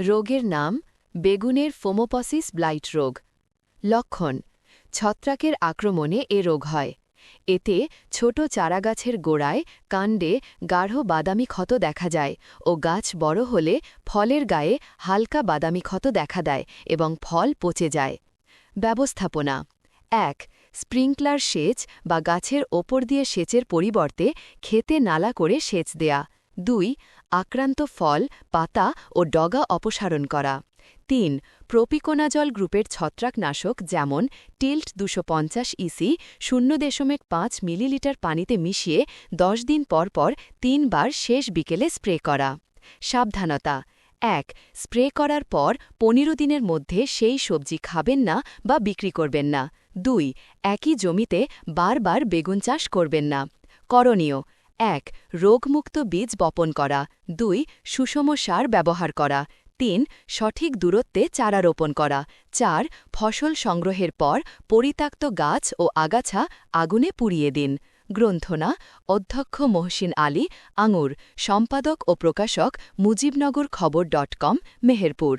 রোগের নাম বেগুনের ফোমোপসিস ব্লাইট রোগ। লক্ষণ, ছত্রাকের আক্রমণে এ রোগ হয়। এতে ছোট চারাগাছের গোড়ায় কাণ্ডে গাঢ় বাদামি ক্ষত দেখা যায় ও গাছ বড় হলে ফলের গায়ে হালকা বাদামি ক্ষত দেখা দেয় এবং ফল পচে যায়। ব্যবস্থাপনা, এক, স্প্রিংকলার সেচ বা গাছের ওপর দিয়ে সেচের পরিবর্তে খেতে নালা করে সেচ দেয়া। দুই, আক্রান্ত ফল, পাতা ও ডগা অপসারণ করা। তিন, প্রপিকোনাজল গ্রুপের ছত্রাকনাশক যেমন টিল্ট দুশো ইসি শূন্য দশমিক পাঁচ মিলিলিটার পানিতে মিশিয়ে দশ দিন পর পর তিনবার শেষ বিকেলে স্প্রে করা। সাবধানতা। এক, স্প্রে করার পর পনেরো দিনের মধ্যে সেই সবজি খাবেন না বা বিক্রি করবেন না। দুই, একই জমিতে বারবার বেগুন চাষ করবেন না। করণীয় এক, রোগমুক্ত বীজ বপন করা। দুই, সুষম সার ব্যবহার করা। তিন, সঠিক দূরত্বে চারা রোপণ করা। চার, ফসল সংগ্রহের পর পরিত্যক্ত গাছ ও আগাছা আগুনে পুড়িয়ে দিন। গ্রন্থনা, অধ্যক্ষ মহসিন আলী, আঙুর, সম্পাদক ও প্রকাশক মুজিবনগর খবর ডট কম, মেহেরপুর।